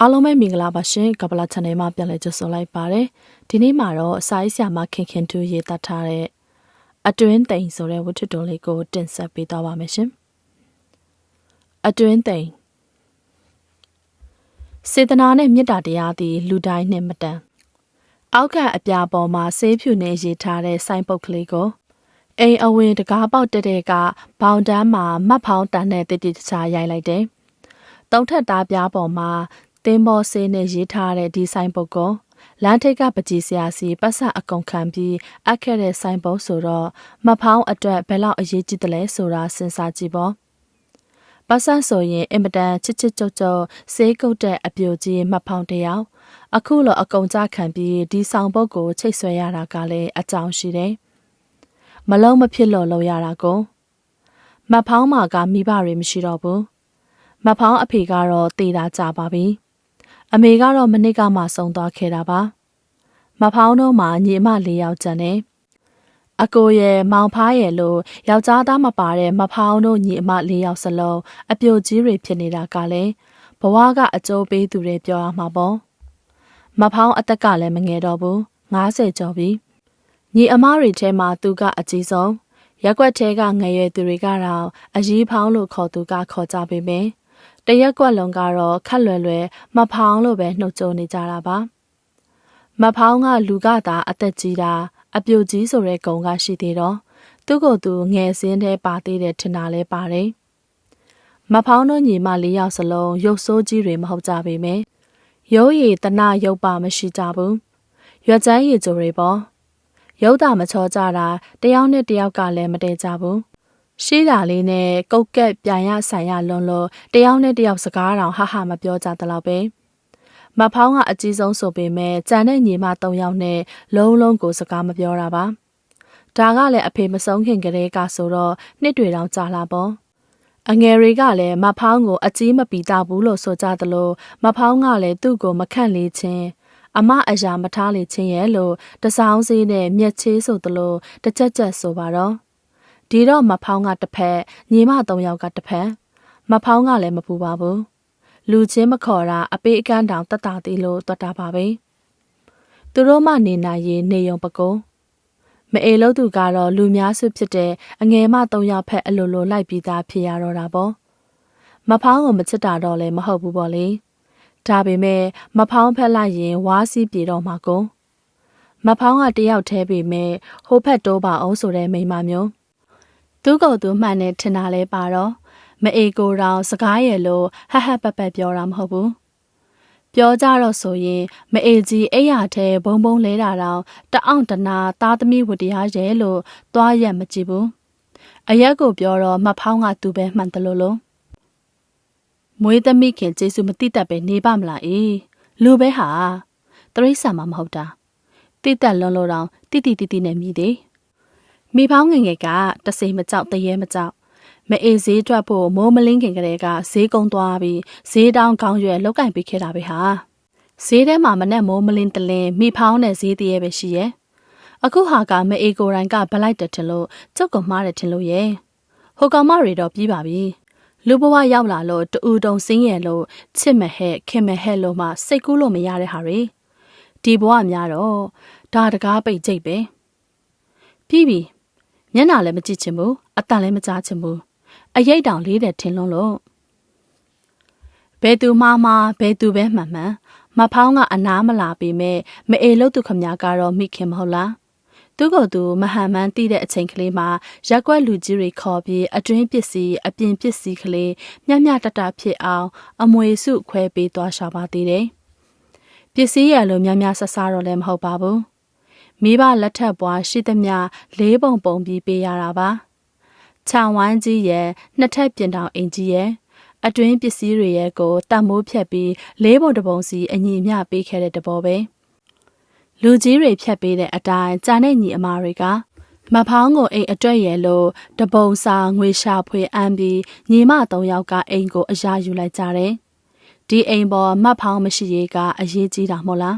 အားလုံးပဲမင်္ဂလာပါရှင်ကပလာ channel မှာပြန်လည်ကြိုဆိုလိုက်ပါတယ်ဒီနေ့မှာတော့စာရေးဆရာမခင်ခင်တူရေးသားထားတဲ့အတွင်းသိမ်ဆိုတဲ့ဝတ္ထုတော်လေးကိုတင်ဆက်ပေးသွားပါမယ်ရှင်အတွင်းသိမ်စေတနာနဲ့မေတ္တာတရားသည်လူတိုင်းနှင့်မတန်အောက်ကအပြာပေါ်မှာဆေးဖြူနဲ့ရေးထားတဲ့စိုင်းပုတ်ကလေးကိုအိမ်အဝင်တကားပေါက်တက်တဲ့ကဘောင်တန်းမှာမတ်ဖောင်းတန်တဲ့တိတိတခြားရိုက်လိုက်တယ်တုံးထက်သားပြားပေါ်မှာ တင်းဘောဆေးနဲ့ရေးထားတဲ့ဒီဆိုင်ပုတ်ကိုလမ်းထိပ်ကပကြီးဆရာစီပတ်ဆက်အကုန်ခံပြီးအပ်ခဲ့တဲ့ဆိုင်ပုတ်ဆိုတော့မဖောင်းအတွက်ဘယ်လောက်အရေးကြီးတယ်လဲဆိုတာစဉ်းစားကြည့်ပေါ့ပတ်ဆက်ဆိုရင်အင်မတန်ချစ်ချစ်ကြုတ်ကြုတ်ဆေးကုတ်တဲ့အပြိုကြီးမဖောင်းတယောက်အခုလောအကုန်ကြခံပြီးဒီဆောင်ပုတ်ကိုချိတ်ဆွဲရတာကလည်းအကြောင်းရှိတယ်မလုံးမဖြစ်လို့လုပ်ရတာကိုမဖောင်းမှာကမိဘတွေမရှိတော့ဘူးမဖောင်းအဖေကတော့တည်တာကြပါပြီ။ အမေကတော့မနစ်ကမှဆုံးသွားခဲ့တာပါမဖောင်းတော့မှညီမလေးယောက်ကျန်တယ်အကိုရဲ့မောင်ဖားရဲ့လို့ယောက်ျားသားမပါတဲ့မဖောင်းတို့ညီအမလေးယောက်စလုံးအပြိုကြီးတွေဖြစ်နေတာကလည်းဘဝကအကျိုးပေးသူတွေပြောရမှာပေါ့မဖောင်းအသက်ကလည်းမငယ်တော့ဘူး90ကျော်ပြီညီအမတွေထဲမှာသူကအကြီးဆုံးရက်ွက်ထဲကငယ်ရွယ်သူတွေကတော့အကြီးဖောင်းလို့ခေါ်သူကခေါ်ကြပေမယ့် တရက်ကွက်လုံးကတော့ခက်လွယ်လွယ်မဖောင်းလို့ပဲနှုတ်ကြနေကြတာပါမဖောင်းကလူကသာအသက်ကြီးတာအပြိုကြီးဆိုတဲ့ဂုံကရှိသေးတော့သူ့ကိုယ်သူငယ်စင်းထဲပါသေးတယ်ထင်တာလဲပါတယ်မဖောင်းတို့ညီမလေးယောက်စလုံးရုပ်ဆိုးကြီးတွေမဟုတ်ကြပေမယ့်ရုပ်ရည်တနာရုပ်ပါမရှိကြဘူးရွက်ချမ်းရည်ကြိုတွေပေါ့ရုပ်တာမချောကြတာတယောက်နဲ့တယောက်ကလည်းမတည့်ကြဘူး ရှိတာလေးနဲ့ကုတ်ကက်ပြန်ရဆိုင်ရလွန်လို့တယောက်နဲ့တယောက်စကားတောင်ဟဟမပြောကြတလောက်ပဲမဖောင်းကအကြီးဆုံးဆိုပေမဲ့ကြံတဲ့ညီမ၃ယောက်နဲ့လုံးလုံးကိုစကားမပြောတာပါဒါကလည်းအဖေမဆုံးခင်ကလေးကဆိုတော့နှစ်တွေတောင်ကြာလာပေါ့အငယ်တွေကလည်းမဖောင်းကိုအကြီးမပီတာဘူးလို့ဆိုကြသလိုမဖောင်းကလည်းသူ့ကိုမခန့်လေးချင်းအမအရာမထားလေချင်းရဲ့လို့တစောင်းစေးနဲ့မျက်ချေးဆိုသလိုတစ်ချက်ချက်ဆိုပါတော့ ဒီတော့မဖောင်းကတစ်ဖက်ညီမသုံးယောက်ကတစ်ဖက်မဖောင်းကလည်းမပူပါဘူးလူချင်းမခေါ်တာအပေးအကန်းတောင်တတ်တာသေးလို့တွတ်တာပါပဲသူတို့မှနေနိုင်ရင်နေုံပကုံးမအေလို့သူကတော့လူများစုဖြစ်တဲ့အငယ်မသုံးယောက်ဖက်အလိုလိုလိုက်ပြီးသားဖြစ်ရတော့တာပေါ့မဖောင်းကိုမချစ်တာတော့လည်းမဟုတ်ဘူးပေါ့လေဒါပေမဲ့မဖောင်းဖက်လိုက်ရင်ဝါးစီးပြေတော့မှာကုန်မဖောင်းကတယောက်တည်းပေမဲ့ဟိုဖက်တိုးပါအောင်ဆိုတဲ့မိန်းမမျိုး သူ့ကိုယ်သူမှန်နေထင်တာလဲပါတော့မအေကိုတောင်စကားရယ်လို့ဟဟပပပြောတာမဟုတ်ဘူးပြောကြတော့ဆိုရင်မအေကြီးအိယာထဲဘုံဘုံလဲတာတော့တအောင်တနာသားသမီးဝတရားရဲလို့သွားရက်မကြည့်ဘူးအရက်ကိုပြောတော့မဖောင်းကသူပဲမှန်တယ်လို့လို့မွေးသမီးခင်ကျေးဇူးမတိတတ်ပဲနေပါမလားအေးလူပဲဟာတရိษံမှာမဟုတ်တာတိတက်လွန်လို့တော့တိတိတိတိနဲ့မြည်သေး မိဖောင်းငငယ်ကတစိမကြောက်တရေမကြောက်မအေးဈေးထွက်ဖို့မိုးမလင်းခင်ကလေးကဈေးကုန်းသွားပြီးဈေးတောင်းကောင်းရွယ်လောက်ကင်ပေးခဲ့တာပဲဟာဈေးထဲမှာမနဲ့မိုးမလင်းတလင်းမိဖောင်းနဲ့ဈေးတရေပဲရှိရဲ့အခုဟာကမအေးကိုရိုင်းကဗလိုက်တယ်ထင်လို့ကျုပ်ကမှားတယ်ထင်လို့ရဲ့ဟိုကောင်မတွေတော့ပြီးပါပြီလူဘဝရောက်လာလို့တူတုံစင်းရဲ့လို့ချစ်မဟဲ့ခင်မဟဲ့လို့မှစိတ်ကူးလို့မရတဲ့ဟာတွေဒီဘဝများတော့ဒါတကားပိတ်ကြိတ်ပဲပြီးပြီ မျက်နှာလည်းမကြည့်ချင်ဘူးအတန်လည်းမကြားချင်ဘူးအရိတ်တောင်လေးတယ်ထင်လွန်းလို့ဘယ်သူမှမဘယ်သူပဲမှန်မှန်မဖောင်းကအနားမလာပေမဲ့မအေလို့သူခမများကတော့မိခင်မဟုတ်လားသူကသူမဟန်မှန်းတည်တဲ့အချိန်ကလေးမှာရက်ွက်လူကြီးတွေခေါ်ပြီးအတွင်းပစ္စည်းအပြင်ပစ္စည်းကလေးမျှမျှတတဖြစ်အောင် အမွေစုခွဲပေးသွားရှာပါသေးတယ်ပစ္စည်းရလို့များများဆဆတော့လည်းမဟုတ်ပါဘူး မိဘလက်ထပ်ပွားရှိသမျှလေးပုံပုံပြီးပေးရတာပါခြံဝိုင်းကြီးရဲ့နှစ်ထပ်ပြင်တောင်အိမ်ကြီးရဲ့အတွင်းပစ္စည်းတွေရဲ့ကိုတတ်မိုးဖြတ်ပြီးလေးပုံတပုံစီအညီမျှပေးခဲ့တဲ့တဘောပဲလူကြီးတွေဖြတ်ပေးတဲ့အတိုင်းကြာတဲ့ညီအမတွေကမဖောင်းကိုအိမ်အတွက်ရဲ့လို့တပုံစာငွေရှာဖွေအမ်းပြီးညီမ၃ယောက်ကအိမ်ကိုအရာယူလိုက်ကြတယ်ဒီအိမ်ပေါ်မတ်ဖောင်းမရှိရေးကအရေးကြီးတာမို့လား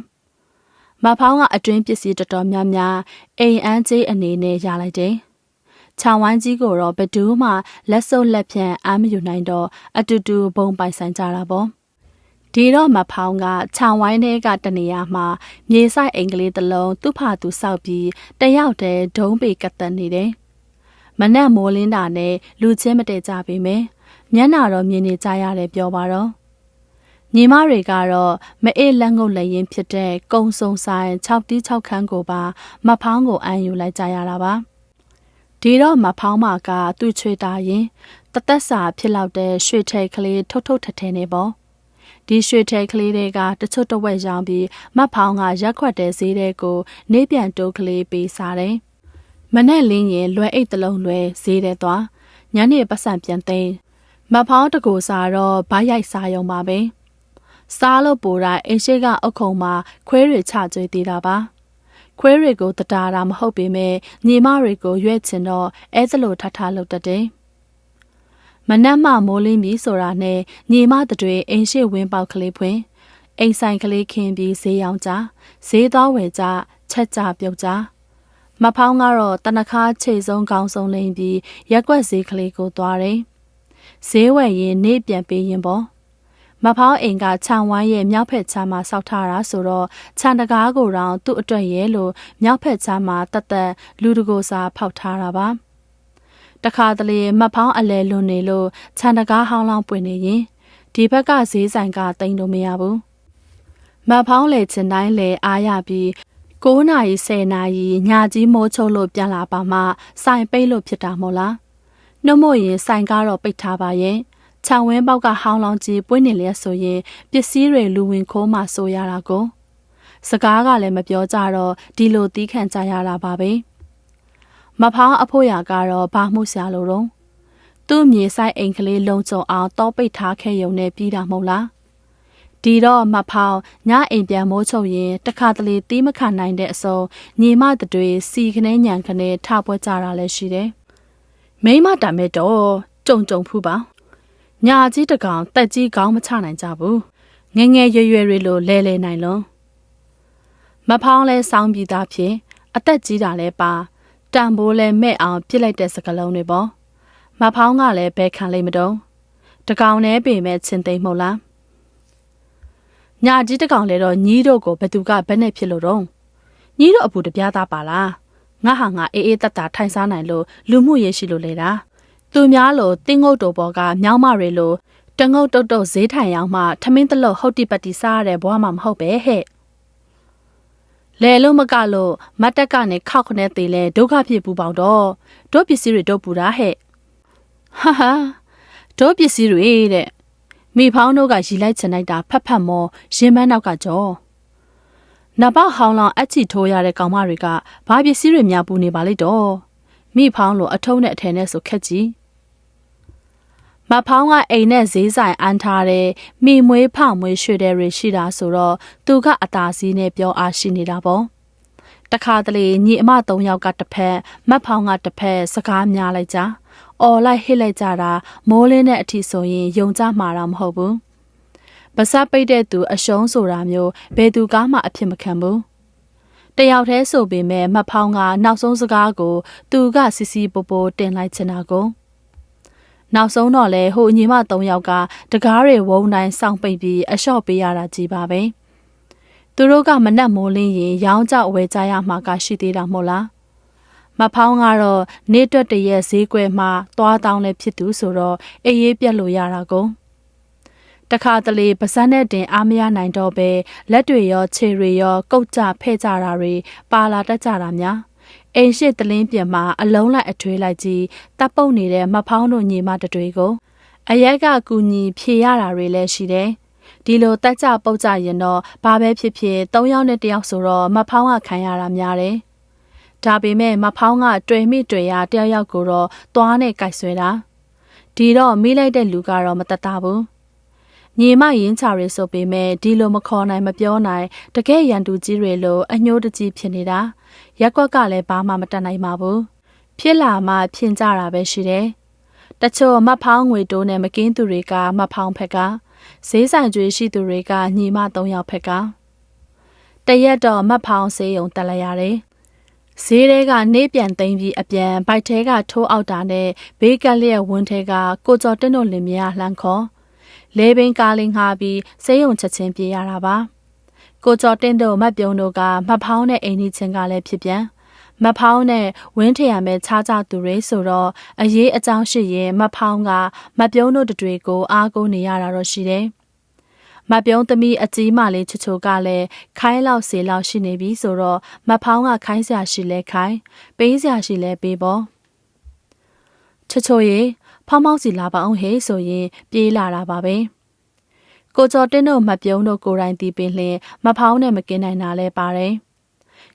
မဖောင်းကအတွင်းပစ္စည်းတော်တော်များများအိမ်အန်းကြီးအနေနဲ့ရလိုက်တယ်။ခြံဝိုင်းကြီးကိုတော့ဘသူမှလက်စုပ်လက်ဖြန့်အားမယူနိုင်တော့အတူတူဘုံပိုင်ဆိုင်ကြတာပေါ့။ဒဒီတော့မဖောင်းကခြံဝိုင်းထဲကတနေရာမှာမြေဆိုင်အင်္ဂလိပ်တစ်လုံးသူ့ဖာသူစောက်ပြီးတယောက်တည်းဒုံးပေကတ်တက်နေတယ်။မနက်မိုးလင်းတာနဲ့လူချင်းမတည့်ကြပေမယ့်မျက်နာတော့မြင်နေကြရတယ်ပြောပါတော့။ ညီမတွေကတော့မအေးလက်ငုပ်လက်ရင်ဖြစ်တဲ့ကုံစုံဆိုင်6တီး6ခန်းကိုပါမဖောင်းကိုအန်ယူလိုက်ကြရတာပါ။ဒီတော့မဖောင်းမကသူ့ချွေတာရင်တသက်စာဖြစ်လောက်တဲ့ရွှေထိတ်ကလေးထုတ်ထုတ်ထထဲနေပေါ့။ဒီရွှေထဲကလေးတွေကတချို့တဝက်ရောင်းပြီးမတ်ဖောင်းကရက်ခွက်တဲ့ဈေးတဲ့ကိုနေပြန်တိုးကလေးပေးစားတယ်။မနဲ့လင်းရင်လွယ်အိတ်တလုံးလွယ်ဈေးတဲ့သွားညနေပတ်စံပြန်သိမ်းမတ်ဖောင်းတကူစားတော့ဗိုက်ရိုက်စားရုံပါပဲ။ စားလို့ပူတာအင်းရှိကအုတ်ခုံမှာခွဲတွေချကျွေးသေးတာပါ။ခွဲတွေကိုတတာတာမဟုတ်ပေမဲ့ညီမတွေကိုရွက်ချင်တော့အဲသလိုထထလုပ်တတ်တယ်။မနက်မှမိုးလင်းပြီဆိုတာနဲ့ညီမတွေအိမ်ရှိဝင်းပေါက်ကလေးဖွင့်အိမ်ဆိုင်ကလေးခင်းပြီးဈေးရောင်းကြဈေးသွားဝယ်ကြချက်ကြပြုတ်ကြမဖောင်းကတော့တနခါခြေဆုံးကောင်းဆုံးလိမ့်ပြီးရက်ွက်ဈေးကလေးကိုသွားတယ်ဈေးဝယ်ရင်နေပြန်ပေးရင်ပေါ့ မဖောင်းအိမ်ကခြံဝိုင်းရဲ့မြောက်ဖက်ခြမ်းမှာစောက်ထားတာဆိုတော့ခြံတကားကိုတောင်သူ့အတွက်ရဲ့လို့မြောက်ဖက်ခြမ်းမှာတသက်လူတကိုစာဖောက်ထားတာပါတခါတလေမဖောင်းအလဲလွန်နေလို့ခြံတကားဟောင်းလောင်းပွင့်နေရင်ဒီဘက်ကဈေးဆိုင်ကတိန်လို့မရဘူးမဖောင်းလေချင်တိုင်းလေအားရပြီး9နာရီ10နာရီညကြီးမိုးချုပ်လို့ပြန်လာပါမှဆိုင်ပိတ်လို့ဖြစ်တာမို့လားနှုတ်မို့ရင်ဆိုင်ကတော့ပိတ်ထားပါရဲ့ ခြံဝင်းပေါက်ကဟောင်းလောင်းကြီးပွင့်နေလျက်ဆိုရင်ပစ္စည်းတွေလူဝင်ခိုးမှဆိုရတာကိုစကားကလည်းမပြောကြတော့ဒီလိုတီးခံကြရတာပါပဲ။မဖောင်းအဖို့ရကတော့ဘာမှုရှာလို့တော့သူ့မြေဆိုင်အိမ်ကလေးလုံခြုံအောင်တောပိတ်ထားခဲ့ရုံနဲ့ပြီးတာမဟုတ်လားဒီတော့မဖောင်းညအိမ်ပြန်မိုးချုပ်ရင်တခါတလေတီးမခံနိုင်တဲ့အစုံညီမတွေစီခနဲညံခနဲထပွဲကြတာလည်းရှိတယ်မိမတမဲတော့ကြုံကြုံဖူးပါ ညာကြီးတကောင်တက်ကြီးကောင်းမချနိုင်ကြဘူးငငယ်ရွယ်ရွယ်တွေလိုလဲလဲနိုင်လုံးမဖောင်းလဲစောင်းပြီးသားဖြင့်အသက်ကြီးတာလဲပါတန်ဖိုးလဲမဲ့အောင်ပြစ်လိုက်တဲ့စကလုံးတွေပေါ့မဖောင်းကလည်းဘဲခံလိမ့်မတော့တကောင်နဲ့ပေမဲ့ချင်းသိမ့်မဟုတ်လားညာကြီးတကောင်လဲတော့ညီးတို့ကိုဘသူကဘယ်နဲ့ဖြစ်လို့တော့ညီးတို့အပူတပြားသားပါလားငါဟာငါအေးအေးတတ်တာထိုင်စားနိုင်လို့လူမှုရေးရှိလို့လေတာ သူများလိုတင်းငုတ်တော်ပေါ်ကမြောင်းမတွေလိုတငုတ်တုတ်တုတ်ဈေးထိုင်ရောက်မှထမင်းတလို့ဟုတ်တိပတ်တိစားရတဲ့ဘဝမှာမဟုတ်ပဲဟဲ့လဲလုံးမကလို့မတ်တက်ကနေခောက်ခနဲ့သေးလဲဒုက္ခဖြစ်ပူပေါင်တော့တို့ပစ္စည်းတွေတို့ပူတာဟဲ့ဟာဟာတို့ပစ္စည်းတွေတဲ့မိဖောင်းတို့ကရီလိုက်ချင်လိုက်တာဖက်ဖက်မောရင်မန်းနောက်ကကြောနဘဟောင်းလောင်အချီထိုးရတဲ့ကောင်မတွေကဘာပစ္စည်းတွေများပူနေပါလိမ့်တော့မိဖောင်းလိုအထုံးနဲ့အထည်နဲ့ဆိုခက်ကြီး မဖောင်းကအိမ်နဲ့ဈေးဆိုင်အန်းထားတဲ့မိမွေးဖမွေးရွှေတဲ့တွေရှိတာဆိုတော့သူကအသာစီးနဲ့ပြောအားရှိနေတာပေါ့တခါတလေညီအမ၃ယောက်ကတစ်ဖက်မတ်ဖောင်းကတစ်ဖက်စကားများလိုက်ကြအော်လိုက်ဟစ်လိုက်ကြတာမိုးလင်းတဲ့အထိဆိုရင်ယုံကြမှာတော့မဟုတ်ဘူးပါစပ်ပိတ်တဲ့သူအရှုံးဆိုတာမျိုးဘယ်သူကမှအဖြစ်မခံဘူးတယောက်တည်းဆိုပေမဲ့မတ်ဖောင်းကနောက်ဆုံးစကားကို သူကစီစီပိုပိုတင်လိုက်ချင်တာကိုနော က်ဆုံးတော့လေဟိုညီမ၃ယောက်ကတကားတွေဝုံတိုင်းစောင့်ပိတ်ပြီးအလျှော့ပေးရတာကြီးပါပဲသူတို့ကမနက်မိုးလင်းရင်ရောင်းကြဝယ်ကြရမှာကရှိသေးတာမို့လားမဖောင်းကတော့နေတွက်တရက်ဈေးကွယ်မှာသွားတောင်းလည်းဖြစ်သူဆိုတော့အေးရေးပြက်လို့ရတာကုန်တခါတလေပါစန်းနဲ့တင်အားမရနိုင်တော့ပဲလက်တွေရောခြေတွေရောကုတ်ကြဖဲ့ကြတာတွေပါလာတတ်ကြတာများ အိမ်ရှိတလင်းပြင်မှာအလုံးလိုက်အထွေးလိုက်ကြီးတပ်ပုတ်နေတဲ့မဖောင်းတို့ညီမတတွေကိုအရက်ကကူညီဖြေရတာတွေလည်းရှိတယ်။ဒီလိုတက်ကြပုတ်ကြရင်တော့ဘာပဲဖြစ်ဖြစ်၃ယောက်နဲ့တယောက်ဆိုတော့မဖောင်းကခံရတာများတယ်။ဒါပေမဲ့မဖောင်းကတွေ့မိတွေ့ရတယောက်ယောက်ကိုတော့သွားနဲ့ကြိုက်ဆွဲတာ။ဒီတော့မိလိုက်တဲ့လူကတော့မတတ်တာဘူး။ ညီမရင်းချတွေဆိုပေမဲ့ဒီလိုမခေါ်နိုင်မပြောနိုင်တကယ်ရန်သူကြီးတွေလိုအညှိုးတကြီးဖြစ်နေတာရက်ကွက်ကလည်းဘာမှမတတ်နိုင်ပါဘူးဖြစ်လာမှဖြင်ကြတာပဲရှိတယ်တချို့မဖောင်းငွေတိုးနဲ့မကင်းသူတွေကမဖောင်းဖက်ကဈေးဆိုင်ကျွေးရှိသူတွေကညီမ၃ယောက်ဖက်ကတရက်တော့မဖောင်းစေးုံတက်လိုက်ရတယ်ဈေးထဲကနေပြန်သိမ်းပြီးအပြန်ဘိုက်ထဲကထိုးအောက်တာနဲ့ဘေးကက်လျက်ဝန်းထဲကကိုကျော်တင်းတို့လင်မြလှမ်းခေါ် လဲဘင်းကားလေးငှားပြီးစေးရုံချက်ချင်းပြေးရတာပါကိုကျော်တင်းတို့မတ်ပြုံတို့ကမဖောင်းတဲ့အိမ်ကြီးချင်းကလည်းဖြစ်ပြန်မဖောင်းနဲ့ဝင်းထရံမဲ့ခြားကြသူတွေဆိုတော့အရေးအကြောင်းရှိရင်မဖောင်းကမပြုံးတို့တွေကိုအားကိုးနေရတာတော့ရှိတယ်မပြုံးသမီးအကြီးမလေးချချိုကလည်းခိုင်းလောက်စီလောက်ရှိနေပြီဆိုတော့မဖောင်းကခိုင်းစရာရှိလဲခိုင်းပေးစရာရှိလဲပေးပေါ့ချချိုရေ ဖောင်းမောက်စီလာပါအောင်ဟေးဆိုရင်ပြေးလာတာပါပဲကိုကျော်တင်းတို့မပြုံးတို့ကိုယ်တိုင်တီးပင်လင်းမဖောင်းနဲ့မကင်းနိုင်တာလဲပါတယ်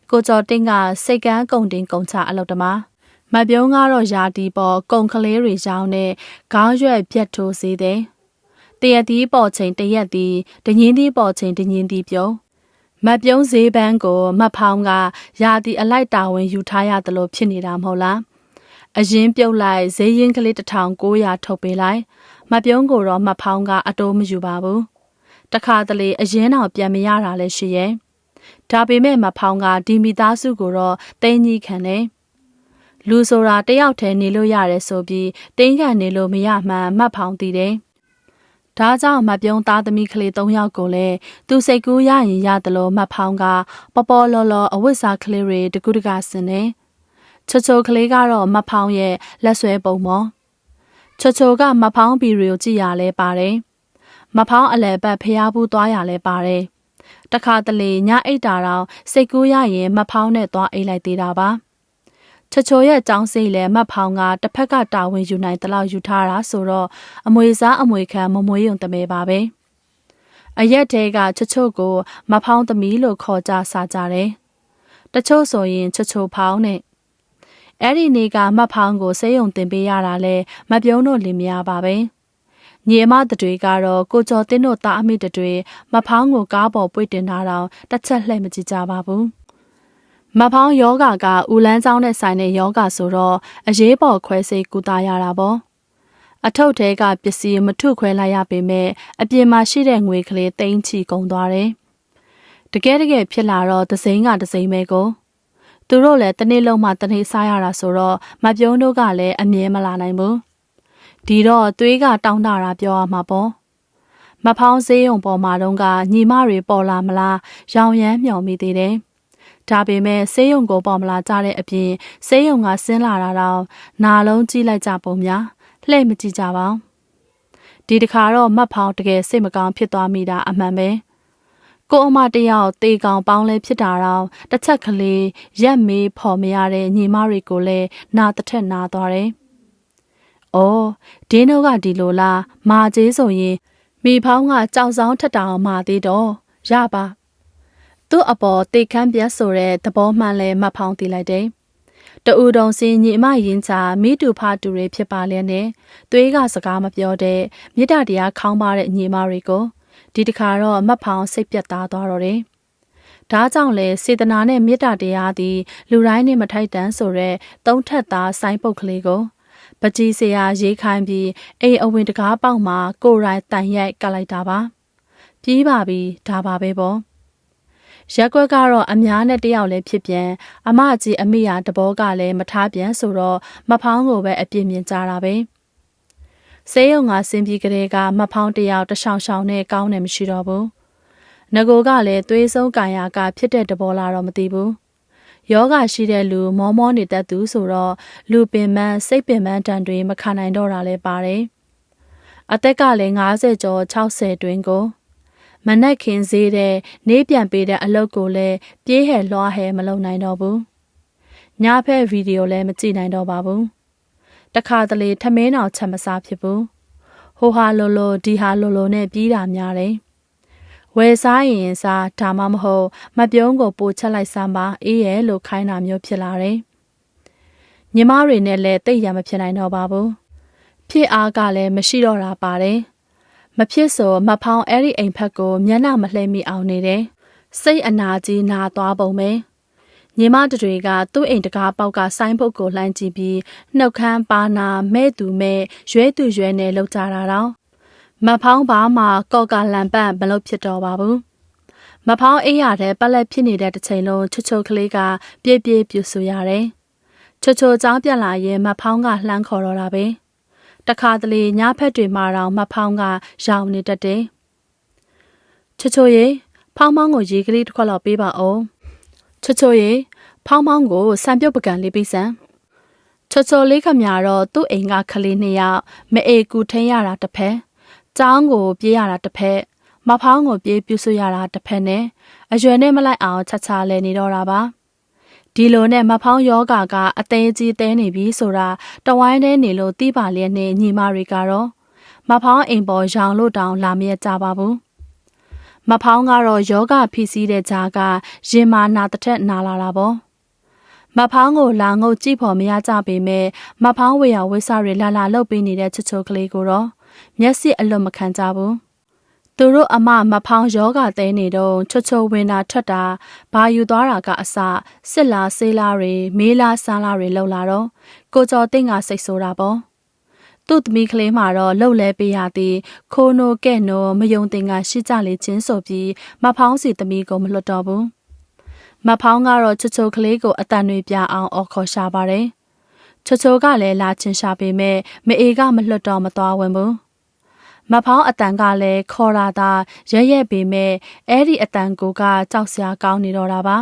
ကိုကျော်တင်းကစိတ်ကန်းကုံတင်ကုံချအလုပ်တမမပြုံးကတော့ယာတီပေါ်ကုံကလေးတွေရောင်းနဲ့ခေါင်းရွက်ပြတ်ထိုးစေတယ်တရက်သီးပေါ်ချိန်တရက်သီးတညင်းသီးပေါ်ချိန်တညင်းသီးပြုံးမပြုံးဈေးပန်းကိုမဖောင်းကယာတီအလိုက်တာဝန်ယူထားရတယ်လို့ဖြစ်နေတာမဟုတ်လား အရင်ပြုတ်လိုက်ဈေးရင်ကလေး1900ထုတ်ပေးလိုက်မပြုံးကိုတော့မဖောင်းကအတိုးမယူပါဘူးတခါတလေအရင်တော့ပြန်မရတာလည်းရှိရဲ့ဒါပေမဲ့မဖောင်းကဒီမိသားစုကိုတော့တင်းကြီးခံတယ်လူဆိုတာတယောက်တည်းနေလို့ရတယ်ဆိုပြီးတင်းခံနေလို့မရမှန်မှတ်ဖောင်းတည်တယ်ဒါကြောင့်မပြုံးသားသမီးကလေး၃ယောက်ကိုလည်းသူစိတ်ကူးရရင်ရတယ်လို့မှတ်ဖောင်းကပေါ်ပေါ်လော်လော်အဝတ်စားကလေးတွေတကူတကဆင်နေ ချောချောကလေးကတော့မဖောင်းရဲ့လက်ဆွဲပုံမော်ချောချောကမဖောင်းဘီရီကိုကြည့်ရလဲပါတယ်မဖောင်းအလဲပတ်ဖျားဘူးသွားရလဲပါတယ်တခါတလေညအိတ်တာတော့စိတ်ကူးရရင်မဖောင်းနဲ့သွားအိတ်လိုက်သေးတာပါချချိုရဲ့ចောင်းစိတ်လဲမတ်ဖောင်းကတစ်ဖက်ကတာဝန်ယူနိုင်တလောက်ယူထားတာဆိုတော့အမွေစားအမွေခံမမွေးယုံတမဲပါပဲအရက်တဲကချချိုကိုမဖောင်းသမီးလို့ခေါ်ကြစားကြတယ်တချို့ဆိုရင်ချချိုဖောင်းနဲ့ အဲ့ဒီနေ့ကမတ်ဖောင်းကိုဆေးရုံတင်ပေးရတာလဲမပြုံးတို့လင်မယားပါပဲညီအမတွေကတော့ကိုကျော်တင်းတို့သားအမိတွေမဖောင်းကိုကားပေါ်ပွေတင်ထားတော့တစ်ချက်လှည့်မကြည့်ကြပါဘူးမဖောင်းယောဂကဦးလန်းကျောင်းနဲ့ဆိုင်တဲ့ယောဂဆိုတော့အရေးပေါ်ခွဲစိတ်ကူတာရတာပေါ့အထုပ်ထဲကပစ္စည်းမထုခွဲလိုက်ရပေမဲ့အပြင်မှာရှိတဲ့ငွေကလေးတိမ့်ချီကုန်သွားတယ်တကယ်တကယ်ဖြစ်လာတော့ဒစိမ့်ကဒစိမ့်ပဲကို သူတို့လည်းတနေ့လုံးမှတနေ့စားရတာဆိုတော့မပြုံးတို့ကလည်းအမြဲမလာနိုင်ဘူးဒီတော့သွေးကတောင်းတတာပြောရမှာပေါ့မဖောင်းစေးုံပေါ်မှာတော့ကညီမတွေပေါ်လာမလားရောင်ရမ်းမျောမိသေးတယ်ဒါပေမဲ့ဆေးရုံကိုပေါ်မလာကြတဲ့အပြင်ဆေးရုံကဆင်းလာတာတော့နာလုံးကြီးလိုက်ကြပုံများလှည့်မကြည့်ကြပါဒီတခါတော့မတ်ဖောင်းတကယ်စိတ်မကောင်းဖြစ်သွားမိတာအမှန်ပဲ ကိုအမတယောက်တေကောင်ပေါင်းလဲဖြစ်တာတော့တစ်ချက်ကလေးရက်မေးဖော်မရတဲ့ညီမတွေကိုလည်းနာတစ်ထက်နာသွားတယ်။အော်ဒင်းတို့ကဒီလိုလားမာကျေးဆိုရင်မိဖောင်းကကြောက်ဆောင်ထက်တောင်မာသေးတော့ရပါသူ့အပေါ်တေခမ်းပြတ်ဆိုတဲ့သဘောမှန်လဲမှတ်ဖောင်းတည်လိုက်တယ်။တူတုံစင်းညီမရင်ချာမိတူဖာတူတွေဖြစ်ပါလဲနဲ့သွေးကစကားမပြောတဲ့မြစ်တာတရားခေါင်းပါတဲ့ညီမတွေကို ဒီတခါတော့မှတ်ဖောင်းစိတ်ပြတ်သားသွားတော့တယ်။ဒါကြောင့်လဲစေတနာနဲ့မေတ္တာတရားသည်လူတိုင်းနဲ့မထိုက်တန်ဆိုတဲ့သုံးထက်သားဆိုင်းပုတ်ကလေးကိုပကြီးစရာရေးခိုင်းပြီးအိမ်အဝင်တကားပေါက်မှာကိုရိုင်းတန်ရိုက်ကလိုက်တာပါ။ပြီးပါပြီဒါပါပဲပေါ့။ရက်ကွက်ကတော့အများနဲ့တယောက်လည်းဖြစ်ပြန်အမကြီးအမိယာတဘောကလည်းမထားပြန်ဆိုတော့မဖောင်းကိုပဲအပြစ်မြင်ကြတာပဲ ဆေးရုံကဆင်းပြီးကလေးကမဖောင်းတယောက်တရှောင်ရှောင်နဲ့ကောင်းတယ်မရှိတော့ဘူးငကိုကလည်းသွေးဆုံးကာယာကဖြစ်တဲ့တဘောလာတော့မသိဘူးယောဂရှိတဲ့လူမောမောနေတတ်သူဆိုတော့လူပင်ပန်းစိတ်ပင်ပန်းတန်တွေမခံနိုင်တော့တာလည်းပါတယ်အသက်ကလည်း50ကျော်60တွင်ကိုမနက်ခင်းဈေးတဲ့နေပြန်ပေးတဲ့အလုပ်ကိုလည်းပြေးဟဲလွှားဟဲမလုပ်နိုင်တော့ဘူးညဖက်ဗီဒီယိုလည်းမကြည့်နိုင်တော့ပါဘူး တခါတလေထမင်းအောင်ချက်မစားဖြစ်ဘူးဟိုဟာလိုလိုဒီဟာလိုလိုနဲ့ပြီးတာများတယ်ဝယ်စားရင်စားဒါမှမဟုတ်မပြုံးကိုပို့ချက်လိုက်စမ်းပါအေးရဲ့လို့ခိုင်းတာမျိုးဖြစ်လာတယ်ညီမတွေနဲ့လည်းတိတ်ရမဖြစ်နိုင်တော့ပါဘူးဖြစ်အားကလည်းမရှိတော့တာပါတယ်မဖြစ်ဆိုမဖောင်းအဲ့ဒီအိမ်ဖက်ကိုမျက်နှာမလှည့်မိအောင်နေတယ်စိတ်အနာကြီးနာသွားပုံပဲ ညီမတွေကသူ့အိမ်တကားပေါက်ကဆိုင်းပုတ်ကိုလှမ်းကြည့်ပြီးနှုတ်ခမ်းပါနာမဲ့သူမဲ့ရွဲသူရွဲနဲ့လောက်ကြတာတော့မဖောင်းပါမှကော့ကလန်ပတ်မလုပ်ဖြစ်တော့ပါဘူးမဖောင်းအိမ်ရတဲ့ပလက်ဖြစ်နေတဲ့တစ်ချိန်လုံးချွတ်ချွတ်ကလေးကပြေးပြေးပြူဆူရတယ်ချွတ်ချွတ်ကြောင်းပြက်လာရင်မဖောင်းကလှမ်းခေါ်တော့တာပဲတခါတလေညဖက်တွေမှာတော့မဖောင်းကရောင်နေတတ်တယ်ချွတ်ချွတ်ရေဖောင်းမောင်းကိုရေကလေးတစ်ခွက်လောက်ပေးပါဦး ချွတ်ချွတ်ရေဖောင်းမောင်းကိုစံပြုတ်ပကံလေးပေးစမ်းချွတ်ချွတ်လေးခမရတော့သူ့အိမ်ကခလေးနှစ်ယောက်မအေကူထင်းရတာတစ်ဖက်ကျောင်းကိုပြေးရတာတစ်ဖက်မဖောင်းကိုပြေးပြူဆွရတာတစ်ဖက်နဲ့အရွယ်နဲ့မလိုက်အောင်ချာချာလဲနေတော့တာပါဒီလိုနဲ့မဖောင်းယောဂါကအသေးကြီးတဲနေပြီဆိုတာတဝိုင်းထဲနေလို့တီးပါလျက်နဲ့ညီမတွေကတော့မဖောင်းအိမ်ပေါ်ရောင်လို့တောင်လာမရကြပါဘူး မဖောင်းကတော့ယောဂဖိစီးတဲ့ကြားကရင်မာနာတစ်ထက်နာလာတာပေါ့မဖောင်းကိုလာငုတ်ကြည့်ဖို့မရကြပေမဲ့မဖောင်းဝေယဝိဆတွေလာလာလှုပ်ပေးနေတဲ့ချစ်ချိုကလေးကိုတော့မျက်စိအလွတ်မခံကြဘူးသူတို့အမမဖောင်းယောဂတဲနေတော့ချွတ်ချွတ်ဝင်တာထွက်တာဘာယူသွားတာကအစစစ်လာဆေးလာတွေမေးလာဆန်းလာတွေလှုပ်လာတော့ကိုကျော်တင့်ကစိတ်ဆိုးတာပေါ့ သူ့သမီးကလေးမှာတော့လှုပ်လဲပေးရသည်ခိုးနိုကဲ့နိုမယုံတင်ကရှိကြလေချင်းဆိုပြီးမဖောင်းစီသမီးကိုမလွတ်တော့ဘူးမဖောင်းကတော့ချွတ်ချွတ်ကလေးကိုအတန်တွေပြအောင်အော်ခေါ်ရှာပါတယ်ချွတ်ချွတ်ကလည်းလာချင်းရှာပေမဲ့မအေကမလွတ်တော့မသွားဝင်ဘူးမဖောင်းအတန်ကလည်းခေါ်လာတာရဲရဲပေမဲ့အဲ့ဒီအတန်ကိုကကြောက်စရာကောင်းနေတော့တာပါ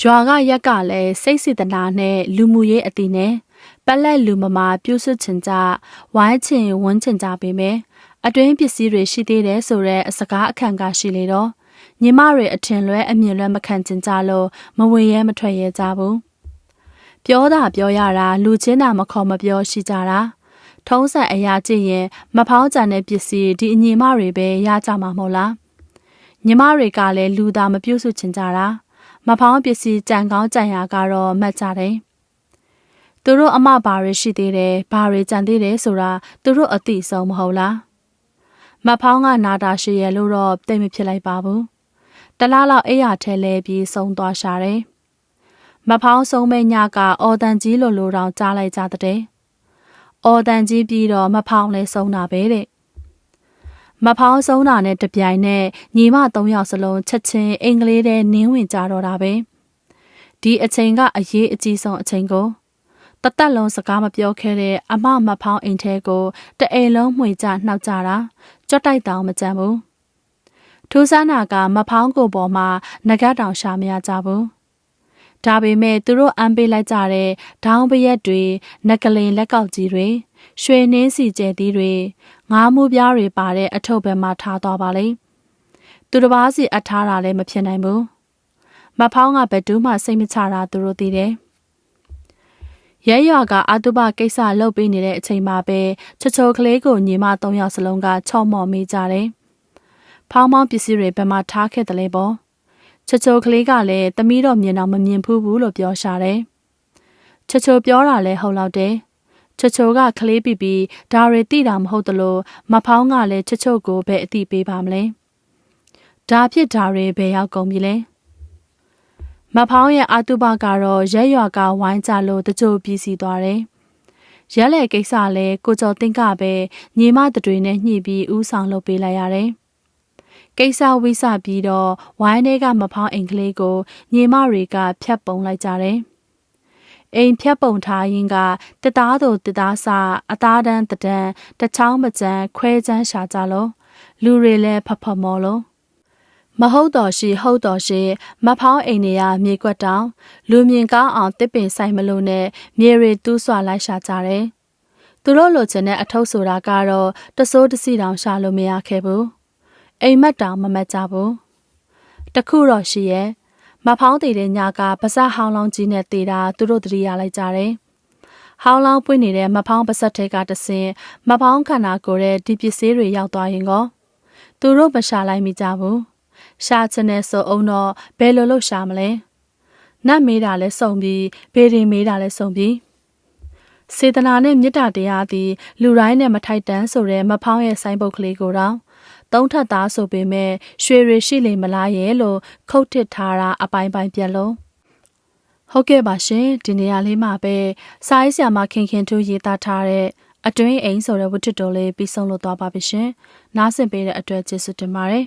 ရွာကရက်ကလည်းစိတ်စေတနာနဲ့လူမှုရေးအတိနဲ့ ပက်လက်လူမမာပြုစုချင်ကြဝိုင်းချင်ဝန်းချင်ကြပေမဲ့အတွင်းပစ္စည်းတွေရှိသေးတယ်ဆိုတဲ့အစကားအခန့်ကရှိလေတော့ညီမတွေအထင်လွဲအမြင်လွဲမခံချင်ကြလို့မဝင်ရဲမထွက်ရဲကြဘူးပြောတာပြောရတာလူချင်းတာမခေါ်မပြောရှိကြတာထုံးစံအရာကြည့်ရင်မဖောင်းကြတဲ့ပစ္စည်းဒီအညီမတွေပဲရကြမှာမဟုတ်လားညီမတွေကလည်းလူသားမပြုတ်စုချင်ကြတာမဖောင်းပစ္စည်းကြံကောင်းကြံရကတော့မှတ်ကြတယ် သူတို့အမဘာတွေရှိသေးတယ်ဘာတွေကြံသေးတယ်ဆိုတာသူတို့အသိဆုံးမဟုတ်လားမဖောင်းကနာတာရှိရလို့တော့တိတ်မဖြစ်လိုက်ပါဘူးတလားလောက်အိယာထဲလဲပြီးဆုံးသွားရှာတယ်မဖောင်းဆုံးမဲ့ညကအော်တန်ကြီးလိုလိုတောင်ကြားလိုက်ကြတဲ့အော်တန်ကြီးပြီးတော့မဖောင်းလဲဆုံးတာပဲတဲ့မဖောင်းဆုံးတာနဲ့တပြိုင်နက်ညီမ၃ယောက်စလုံးချက်ချင်းအင်္ဂလိပ်ထဲနင်းဝင်ကြတော့တာပဲဒီအချိန်ကအရေးအကြီးဆုံးအချိန်ကို တသက်လုံးစကားမပြောခဲ့တဲ့အမမဖောင်းအိမ်ထဲကိုတအိမ်လုံးမှွေကြနှောက်ကြတာကြွတ်တိုက်တောင်မကြမ်းဘူးထူးဆန်းတာကမဖောင်းကိုပေါ်မှာငကတ်တောင်ရှာမရကြဘူးဒါပေမဲ့သူတို့အမ်းပေးလိုက်ကြတဲ့ဒေါင်းပရက်တွေနကလင်လက်ကောက်ကြီးတွေရွှေနှင်းစီကျဲသီးတွေငါးမှုပြားတွေပါတဲ့အထုပ်ဘက်မှာထားသွားပါလိမ့်သူတစ်ပါးစီအပ်ထားတာလည်းမဖြစ်နိုင်ဘူးမဖောင်းကဘယ်သူမှစိတ်မချတာသူတို့သိတယ် ရဲရွာကအတုပကိစ္စလုပ်ပေးနေတဲ့အချိန်မှာပဲချချိုကလေးကိုညီမ၃ယောက်စလုံးကချော့မော်မိကြတယ်။ဖောင်းမောင်းပစ္စည်းတွေဘယ်မှာထားခဲ့တယ်လဲပေါ့။ချချိုကလေးကလည်းသမီးတော်မြင်တော့မမြင်ဘူးဘူးလို့ပြောရှာတယ်။ချချိုပြောတာလည်းဟုတ်တော့တယ်။ချချိုကကလေးပီပီဒါရီတိတာမဟုတ်တလို့မဖောင်းကလည်းချချိုကိုပဲအတိပေးပါမလဲ။ဒါဖြစ်ဒါရီဘယ်ရောက်ကုန်ပြီလဲ။ မဖောင်းရဲ့အာတုပကတော့ရက်ရွာကဝိုင်းကြလို့တကြိုပြီးစီသွားတယ်။ရက်လေကိစ္စလဲကိုကျော်သိန်းကပဲညီမတတွေနဲ့ညှိပြီးဥဆောင်လုပ်ပေးလိုက်ရတယ်။ကိစ္စဝိစပြီးတော့ဝိုင်းထဲကမဖောင်းအိမ်ကလေးကိုညီမတွေကဖြတ်ပုံလိုက်ကြတယ်။အိမ်ဖြတ်ပုံထားရင်ကတသားတို့တသားစအသားတန်းတဒန်းတချောင်းမကြမ်းခွဲချမ်းရှာကြလို့လူတွေလည်းဖဖမော်လို့ မဟုတ်တော်ရှိဟုတ်တော်ရှိမဖောင်းအိမ်နေရမြေကွက်တောင်လူမြင်ကောင်းအောင်တစ်ပင်ဆိုင်မလို့နဲ့မြေရီတူးဆွာလိုက်ရှာကြတယ်။သူတို့လိုချင်တဲ့အထုပ်ဆိုတာကတော့တစိုးတစီတောင်ရှာလို့မရခဲ့ဘူး။အိမ်မက်တောင်မမတ်ကြဘူး။တခုတော့ရှိရဲ့မဖောင်းတည်တဲ့ညကပါဇက်ဟောင်းလောင်းကြီးနဲ့တည်တာသူတို့တတိရလိုက်ကြတယ်။ဟောင်းလောင်းပွင့်နေတဲ့မဖောင်းပါဇက်ထဲကတဆင်မဖောင်းခန္ဓာကိုယ်ရဲ့ဒီပစ္စည်းတွေရောက်သွားရင်ကောသူတို့မရှာလိုက်မိကြဘူး။ ရှာချင်တဲ့ဆိုအောင်တော့ဘယ်လိုလုပ်ရှာမလဲနတ်မေးတာလဲစုံပြီးဘေးရင်မေးတာလဲစုံပြီးစေတနာနဲ့မေတ္တာတရားသည်လူတိုင်းနဲ့မထိုက်တန်ဆိုတဲ့မဖောင်းရဲ့ဆိုင်းပုတ်ကလေးကိုတော့သုံးထပ်သားဆိုပေမဲ့ရွှေရရှိလိမ့်မလားရဲ့လို့ခုတ်ထစ်ထားတာအပိုင်းပိုင်းပြက်လုံးဟုတ်ကဲ့ပါရှင်ဒီနေရာလေးမှာပဲစာရေးဆရာမခင်ခင်တို့ရေးသားထားတဲ့အတွင်းအိမ်ဆိုတဲ့ဝတ္ထုတော်လေးပြီးဆုံးလို့သွားပါပြီရှင်နားဆင်ပေးတဲ့အတွက်ကျေးဇူးတင်ပါတယ်